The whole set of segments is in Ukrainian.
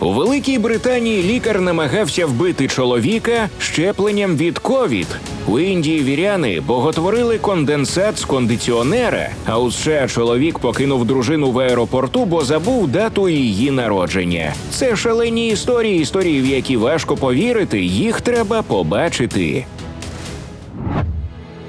У Великій Британії лікар намагався вбити чоловіка щепленням від ковід. У Індії віряни боготворили конденсат з кондиціонера. А у США чоловік покинув дружину в аеропорту, бо забув дату її народження. Це шалені історії, історії, в які важко повірити, їх треба побачити.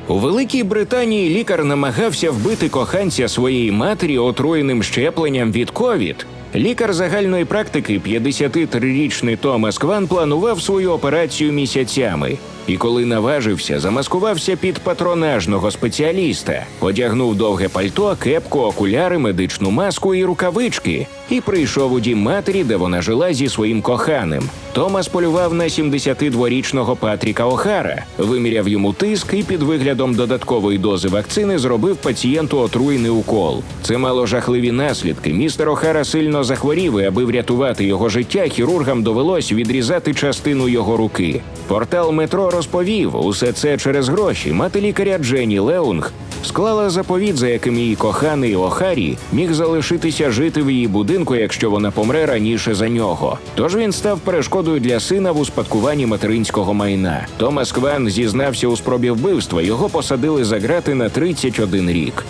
У Великій Британії лікар намагався вбити коханця своєї матері отруєним щепленням від ковід. Лікар загальної практики, 53-річний Томас Кван, планував свою операцію місяцями. І коли наважився, замаскувався під патронажного спеціаліста, одягнув довге пальто, кепку, окуляри, медичну маску і рукавички, і прийшов у дім матері, де вона жила зі своїм коханим. Томас полював на 72-річного Патріка Охара, виміряв йому тиск і під виглядом додаткової дози вакцини зробив пацієнту отруйний укол. Це мало жахливі наслідки. Містер Охара сильно захворів, і аби врятувати його життя, хірургам довелось відрізати частину його руки. Портал метро розповів усе це через гроші. Мати лікаря Дженні Леунг склала заповіт, за яким її коханий Охарі міг залишитися жити в її будинку, якщо вона помре раніше за нього. Тож він став перешкодою для сина в успадкуванні материнського майна. Томас Кван зізнався у спробі вбивства. Його посадили за грати на 31 рік.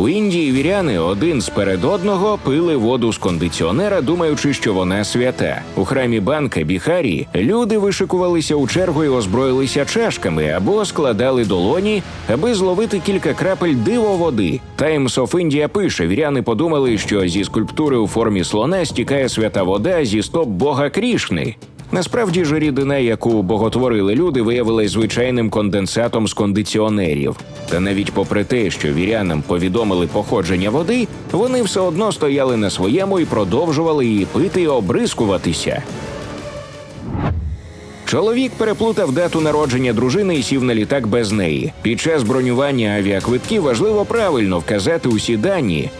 У Індії віряни один сперед одного пили воду з кондиціонера, думаючи, що вона свята. У храмі банка Біхарі люди вишикувалися у чергу і озброїлися чашками або складали долоні, аби зловити кілька крапель диво води. Times of India пише: віряни подумали, що зі скульптури у формі слона стікає свята вода зі стоп бога Крішни. Насправді ж рідина, яку боготворили люди, виявилась звичайним конденсатом з кондиціонерів. Та навіть попри те, що вірянам повідомили походження води, вони все одно стояли на своєму і продовжували її пити і обрискуватися. Чоловік переплутав дату народження дружини і сів на літак без неї. Під час бронювання авіаквитків важливо правильно вказати усі дані,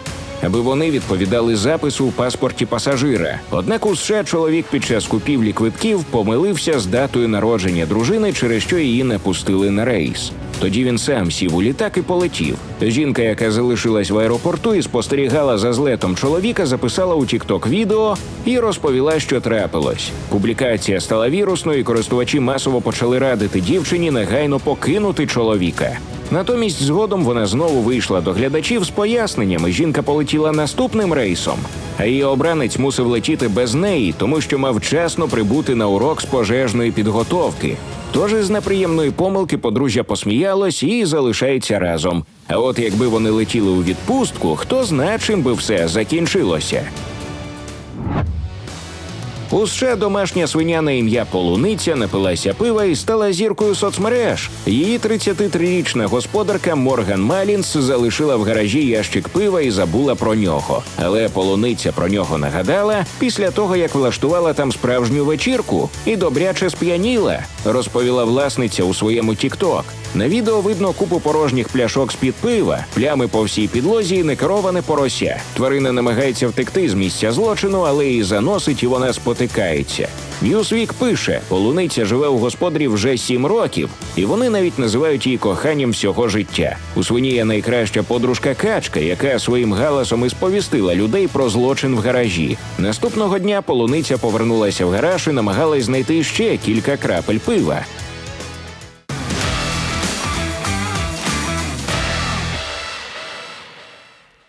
аби вони відповідали запису у паспорті пасажира. Однак у США чоловік під час купівлі квитків помилився з датою народження дружини, через що її не пустили на рейс. Тоді він сам сів у літак і полетів. Жінка, яка залишилась в аеропорту і спостерігала за злетом чоловіка, записала у TikTok відео і розповіла, що трапилось. Публікація стала вірусною, і користувачі масово почали радити дівчині негайно покинути чоловіка. Натомість згодом вона знову вийшла до глядачів з поясненнями. Жінка полетіла наступним рейсом, а її обранець мусив летіти без неї, тому що мав вчасно прибути на урок з пожежної підготовки. Тож із неприємної помилки подружжя посміялось і залишається разом. А от якби вони летіли у відпустку, хто зна, чим би все закінчилося. У США домашня свиня на ім'я Полуниця напилася пива і стала зіркою соцмереж. Її 33-річна господарка Морган Малінс залишила в гаражі ящик пива і забула про нього. Але полуниця про нього нагадала після того, як влаштувала там справжню вечірку і добряче сп'яніла, розповіла власниця у своєму Тікток. На відео видно купу порожніх пляшок з-під пива, плями по всій підлозі і некероване порося. Тварина намагається втекти з місця злочину, але її заносить і вона спотикається. Ньюсвік пише: полуниця живе у господарі вже сім років, і вони навіть називають її коханням всього життя. У свині є найкраща подружка качка, яка своїм галасом і сповістила людей про злочин в гаражі. Наступного дня полуниця повернулася в гараж і намагалась знайти ще кілька крапель пива.